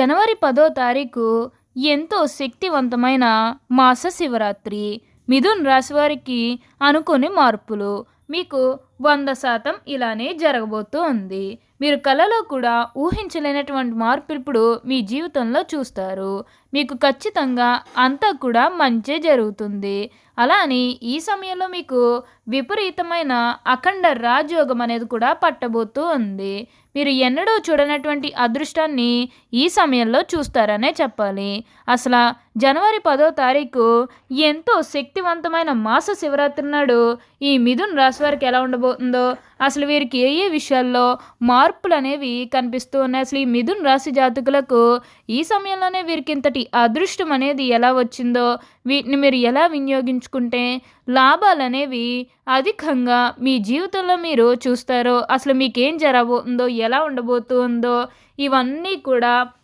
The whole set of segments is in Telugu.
జనవరి పదో తారీఖు ఎంతో శక్తివంతమైన మాస శివరాత్రి మిథున్ రాశి వారికి అనుకోని మార్పులు. మీకు వంద శాతం ఇలానే జరగబోతూ ఉంది మీరు కళలో కూడా ఊహించలేనటువంటి మార్పు ఇప్పుడు మీ జీవితంలో చూస్తారు. మీకు ఖచ్చితంగా అంతా కూడా మంచే జరుగుతుంది. అలా అని ఈ సమయంలో మీకు విపరీతమైన అఖండ రాజయోగం అనేది కూడా పట్టబోతూ ఉంది. మీరు ఎన్నడూ చూడనటువంటి అదృష్టాన్ని ఈ సమయంలో చూస్తారనే చెప్పాలి. అసలు జనవరి పదో తారీఖు ఎంతో శక్తివంతమైన మాస శివరాత్రి నాడు ఈ మిథున్ రాశి వారికి ఎలా ఉండబోతుందో అసలు వీరికి ఏ ఏ విషయాల్లో మార్పులు అనేవి కనిపిస్తూ ఉన్నాయి? అసలు ఈ మిథున్ రాశి జాతకులకు ఈ సమయంలోనే వీరికి ఇంతటి అదృష్టం అనేది ఎలా వచ్చిందో వీటిని మీరు ఎలా వినియోగించుకుంటే లాభాలు అనేవి అధికంగా మీ జీవితంలో మీరు చూస్తారో అసలు మీకేం జరగబోతుందో ఎలా ఉండబోతుందో ఇవన్నీ కూడా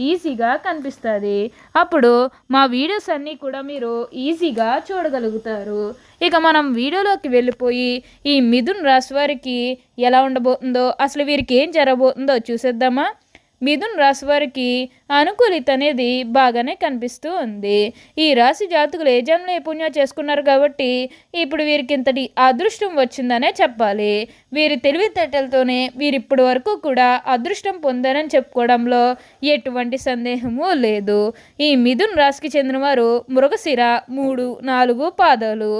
ఈజీగా కనిపిస్తుంది. అప్పుడు మా వీడియోస్ అన్నీ కూడా మీరు ఈజీగా చూడగలుగుతారు. ఇక మనం వీడియోలోకి వెళ్ళిపోయి ఈ మిథున్ రాశి వారికి ఎలా ఉండబోతుందో అసలు వీరికి ఏం జరగబోతుందో చూసేద్దామా? మిథున్ రాశి వారికి అనుకూలిత అనేది బాగానే కనిపిస్తూ ఉంది. ఈ రాశి జాతకులు ఏ జన్మలో ఏ పుణ్యం చేసుకున్నారు కాబట్టి ఇప్పుడు వీరికి ఇంతటి అదృష్టం వచ్చిందనే చెప్పాలి. వీరి తెలివితేటలతోనే వీరు ఇప్పటి వరకు కూడా అదృష్టం పొందారని చెప్పుకోవడంలో ఎటువంటి సందేహము లేదు. ఈ మిథున్ రాశికి చెందినవారు మృగశిర మూడు నాలుగు పాదాలు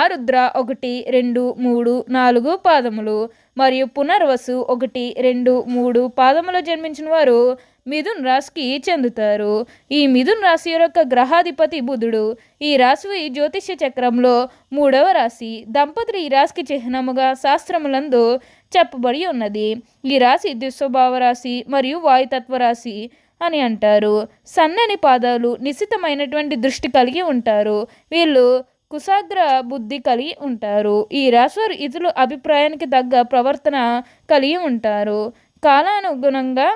ఆరుద్ర ఒకటి రెండు మూడు నాలుగు పాదములు మరియు పునర్వసు ఒకటి రెండు మూడు పాదములో జన్మించిన వారు మిథున్ రాశికి చెందుతారు. ఈ మిథున్ రాశి యొక్క గ్రహాధిపతి బుధుడు. ఈ రాశి జ్యోతిష్య చక్రంలో మూడవ రాశి. దంపతులు ఈ రాశికి చిహ్నముగా శాస్త్రములందు చెప్పబడి ఉన్నది. ఈ రాశి దుస్వభావ రాశి మరియు వాయుతత్వ రాశి అని అంటారు. సన్నని పాదాలు నిశ్చితమైనటువంటి దృష్టి కలిగి ఉంటారు. వీళ్ళు కుశాగ్ర బుద్ధి కలిగి ఉంటారు. ఈ రాశివారు ఇతరుల అభిప్రాయానికి తగ్గ ప్రవర్తన కలిగి ఉంటారు. కాలానుగుణంగా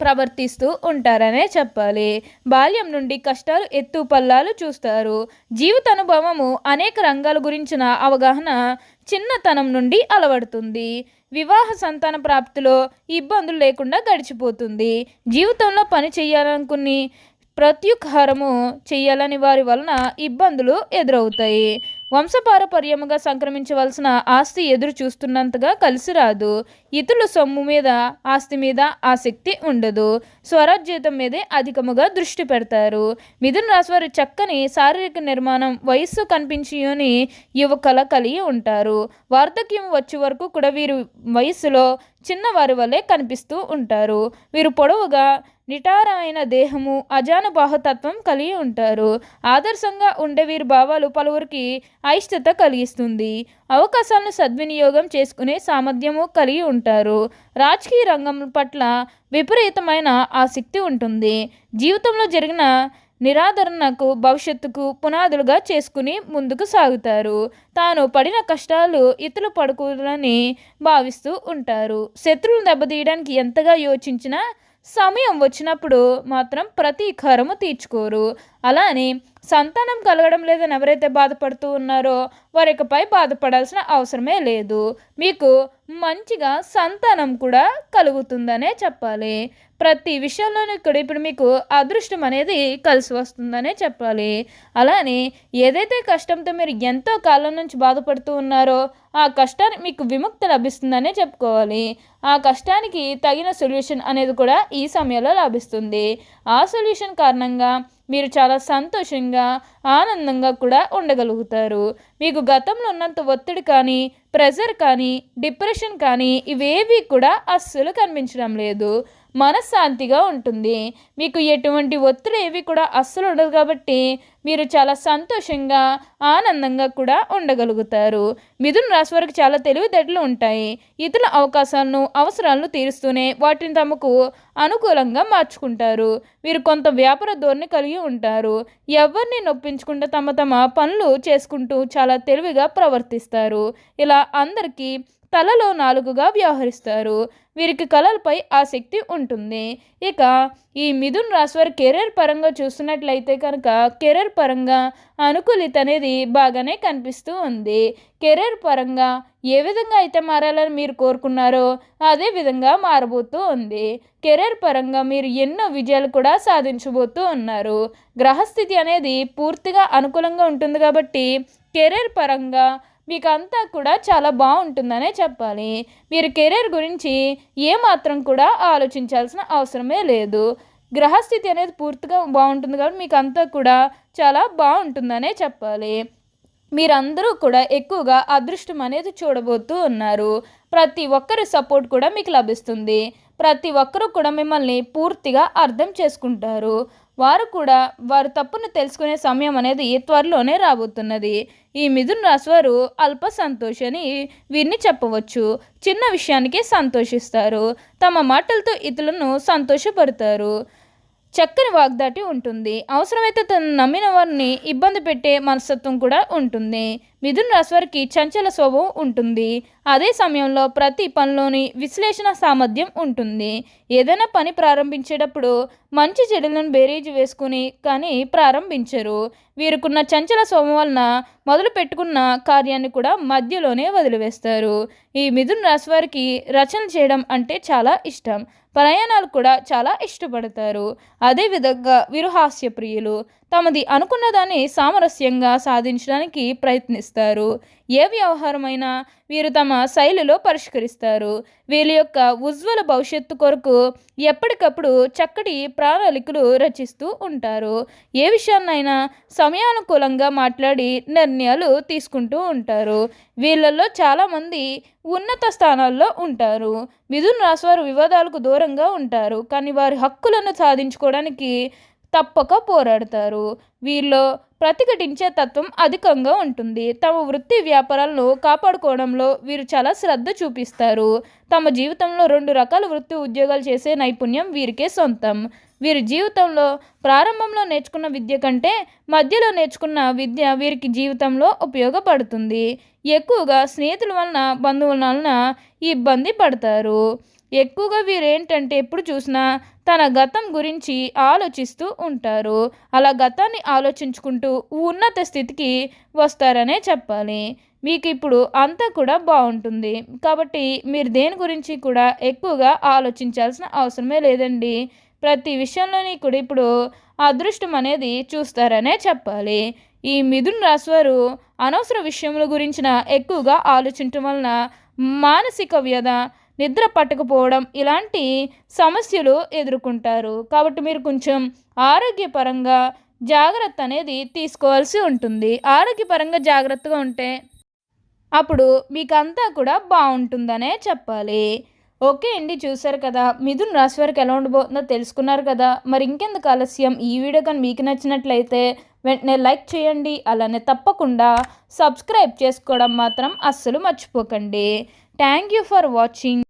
ప్రవర్తిస్తూ ఉంటారనే చెప్పాలి. బాల్యం నుండి కష్టాలు ఎత్తు పల్లాలు చూస్తారు. జీవిత అనుభవము అనేక రంగాల గురించిన అవగాహన చిన్నతనం నుండి అలవడుతుంది. వివాహ సంతాన ప్రాప్తిలో ఇబ్బందులు లేకుండా గడిచిపోతుంది. జీవితంలో పని చేయాలనుకుని ప్రత్యుహారము చేయాలని వారి వలన ఇబ్బందులు ఎదురవుతాయి. వంశపారపర్యముగా సంక్రమించవలసిన ఆస్తి ఎదురు చూస్తున్నంతగా కలిసి రాదు. ఇతరుల సొమ్ము మీద ఆస్తి మీద ఆసక్తి ఉండదు. స్వరాజ్యతం మీదే అధికముగా దృష్టి పెడతారు. మిథున రాశి వారి చక్కని శారీరక నిర్మాణం వయస్సు కనిపించుని యువకల కలిగి ఉంటారు. వార్ధక్యం వచ్చే వరకు కూడా వీరు వయస్సులో చిన్నవారి వల్లే కనిపిస్తూ ఉంటారు. వీరు పొడవుగా నిటారమైన దేహము అజానుబాహతత్వం కలిగి ఉంటారు. ఆదర్శంగా ఉండే వీరి భావాలు పలువురికి అయిష్టత కలిగిస్తుంది. అవకాశాలను సద్వినియోగం చేసుకునే సామర్థ్యము కలిగి ఉంటారు. రాజకీయ రంగం పట్ల విపరీతమైన ఆసక్తి ఉంటుంది. జీవితంలో జరిగిన నిరాదరణకు భవిష్యత్తుకు పునాదులుగా చేసుకుని ముందుకు సాగుతారు. తాను పడిన కష్టాలు ఇతరులు పడుకోవాలని భావిస్తూ ఉంటారు. శత్రువులు దెబ్బతీయడానికి ఎంతగా యోచించినా సమయం వచ్చినప్పుడు మాత్రం ప్రతీకారము తీర్చుకోరు. అలానే సంతానం కలగడం లేదని ఎవరైతే బాధపడుతూ ఉన్నారో వారికపై బాధపడాల్సిన అవసరమే లేదు. మీకు మంచిగా సంతానం కూడా కలుగుతుందనే చెప్పాలి. ప్రతి విషయంలోనూ ఇక్కడ ఇప్పుడు మీకు అదృష్టం అనేది కలిసి వస్తుందనే చెప్పాలి. అలానే ఏదైతే కష్టంతో మీరు ఎంతో కాలం నుంచి బాధపడుతూ ఉన్నారో ఆ కష్టానికి మీకు విముక్తి లభిస్తుందనే చెప్పుకోవాలి. ఆ కష్టానికి తగిన సొల్యూషన్ అనేది కూడా ఈ సమయంలో లభిస్తుంది. ఆ సొల్యూషన్ కారణంగా మీరు చాలా సంతోషంగా ఆనందంగా కూడా ఉండగలుగుతారు. మీకు గతంలో ఉన్నంత ఒత్తిడి కానీ ప్రెజర్ కానీ డిప్రెషన్ కానీ ఇవేవి కూడా అస్సలు కనిపించడం లేదు. మనశ్శాంతిగా ఉంటుంది. మీకు ఎటువంటి ఒత్తిడి ఏవి కూడా అస్సలు ఉండదు కాబట్టి మీరు చాలా సంతోషంగా ఆనందంగా కూడా ఉండగలుగుతారు. మిథున్ రాశి వారికి చాలా తెలివితేటలు ఉంటాయి. ఇతరుల అవకాశాలను అవసరాలను తీరుస్తూనే వాటిని తమకు అనుకూలంగా మార్చుకుంటారు. వీరు కొంత వ్యాపార ధోరణి కలిగి ఉంటారు. ఎవరిని నొప్పించకుండా తమ తమ పనులు చేసుకుంటూ చాలా తెలివిగా ప్రవర్తిస్తారు. ఇలా అందరికీ తలలో నాలుగుగా వ్యవహరిస్తారు. వీరికి కళలపై ఆసక్తి ఉంటుంది. ఇక ఈ మిథున్ రాశి వారి కెరీర్ పరంగా చూస్తున్నట్లయితే కనుక కెరీర్ పరంగా అనుకూలిత అనేది బాగానే కనిపిస్తూ ఉంది. కెరీర్ పరంగా ఏ విధంగా అయితే మారాలని మీరు కోరుకున్నారో అదే విధంగా మారబోతూ ఉంది. కెరీర్ పరంగా మీరు ఎన్నో విజయాలు కూడా సాధించబోతూ ఉన్నారు. గ్రహస్థితి అనేది పూర్తిగా అనుకూలంగా ఉంటుంది కాబట్టి కెరీర్ పరంగా మీకు అంతా కూడా చాలా బాగుంటుందనే చెప్పాలి. మీరు కెరీర్ గురించి ఏమాత్రం కూడా ఆలోచించాల్సిన అవసరమే లేదు. గ్రహస్థితి అనేది పూర్తిగా బాగుంటుంది కాబట్టి మీకు అంతా కూడా చాలా బాగుంటుందనే చెప్పాలి. మీరందరూ కూడా ఎక్కువగా అదృష్టం అనేది చూడబోతూ ఉన్నారు. ప్రతి ఒక్కరి సపోర్ట్ కూడా మీకు లభిస్తుంది. ప్రతి ఒక్కరూ కూడా మిమ్మల్ని పూర్తిగా అర్థం చేసుకుంటారు. వారు కూడా వారు తప్పును తెలుసుకునే సమయం అనేది త్వరలోనే రాబోతున్నది. ఈ మిథున్ రాశి వారు అల్ప సంతోషని వీరిని చెప్పవచ్చు. చిన్న విషయానికి సంతోషిస్తారు. తమ మాటలతో ఇతరులను సంతోషపడతారు చక్కని వాగ్దాటి ఉంటుంది. అవసరమైతే తను నమ్మిన వారిని ఇబ్బంది పెట్టే మనస్తత్వం కూడా ఉంటుంది. మిథున్ రాశి వారికి చంచల స్వభావం ఉంటుంది. అదే సమయంలో ప్రతి పనిలోని విశ్లేషణ సామర్థ్యం ఉంటుంది. ఏదైనా పని ప్రారంభించేటప్పుడు మంచి చెడులను బేరీజు వేసుకుని కానీ ప్రారంభించరు. వీరికున్న చంచల స్వభావం వలన మొదలు పెట్టుకున్న కార్యాన్ని కూడా మధ్యలోనే వదిలివేస్తారు. ఈ మిథున్ రాశి వారికి రచన చేయడం అంటే చాలా ఇష్టం. ప్రయాణాలు కూడా చాలా ఇష్టపడతారు. అదేవిధంగా వీరు హాస్యప్రియులు. తమది అనుకున్నదాన్ని సామరస్యంగా సాధించడానికి ప్రయత్నిస్తారు. ఏ వ్యవహారమైనా వీరు తమ శైలిలో పరిష్కరిస్తారు. వీళ్ళ యొక్క ఉజ్వల భవిష్యత్తు కొరకు ఎప్పటికప్పుడు చక్కటి ప్రణాళికలు రచిస్తూ ఉంటారు. ఏ విషయాన్నైనా సమయానుకూలంగా మాట్లాడి నిర్ణయాలు తీసుకుంటూ ఉంటారు. వీళ్ళల్లో చాలామంది ఉన్నత స్థానాల్లో ఉంటారు. మిథున్ రాశి వారు వివాదాలకు దూరంగా ఉంటారు. కానీ వారి హక్కులను సాధించుకోవడానికి తప్పక పోరాడతారు. వీరిలో ప్రతిఘటించే తత్వం అధికంగా ఉంటుంది. తమ వృత్తి వ్యాపారాలను కాపాడుకోవడంలో వీరు చాలా శ్రద్ధ చూపిస్తారు. తమ జీవితంలో రెండు రకాల వృత్తి ఉద్యోగాలు చేసే నైపుణ్యం వీరికే సొంతం. వీరి జీవితంలో ప్రారంభంలో నేర్చుకున్న విద్య కంటే మధ్యలో నేర్చుకున్న విద్య వీరికి జీవితంలో ఉపయోగపడుతుంది. ఎక్కువగా స్నేహితుల వలన బంధువుల వలన ఇబ్బంది పడతారు. ఎక్కువగా వీరేంటంటే ఎప్పుడు చూసినా తన గతం గురించి ఆలోచిస్తూ ఉంటారు. అలా గతాన్ని ఆలోచించుకుంటూ ఉన్నత స్థితికి వస్తారనే చెప్పాలి. మీకు ఇప్పుడు అంతా కూడా బాగుంటుంది. కాబట్టి మీరు దేని గురించి కూడా ఎక్కువగా ఆలోచించాల్సిన అవసరమే లేదండి. ప్రతి విషయంలోని కూడా ఇప్పుడు అదృష్టం అనేది చూస్తారనే చెప్పాలి. ఈ మిథున్ రాశివారు అనవసర విషయముల గురించిన ఎక్కువగా ఆలోచించడం వలన మానసిక వ్యధ నిద్ర పట్టకపోవడం ఇలాంటి సమస్యలు ఎదుర్కొంటారు. కాబట్టి మీరు కొంచెం ఆరోగ్యపరంగా జాగ్రత్త అనేది తీసుకోవాల్సి ఉంటుంది. ఆరోగ్యపరంగా జాగ్రత్తగా ఉంటే అప్పుడు మీకు అంతా కూడా బాగుంటుందనే చెప్పాలి. ఓకే అండి చూసారు కదా. మిథున్ రాశి వారికి ఎలా ఉండబోతుందో తెలుసుకున్నారు కదా. మరి ఇంకెందుకు ఆలస్యం? ఈ వీడియో కానీ మీకు నచ్చినట్లయితే వెంటనే లైక్ చేయండి. అలానే తప్పకుండా సబ్స్క్రైబ్ చేసుకోవడం మాత్రం అస్సలు మర్చిపోకండి. Thank you for watching.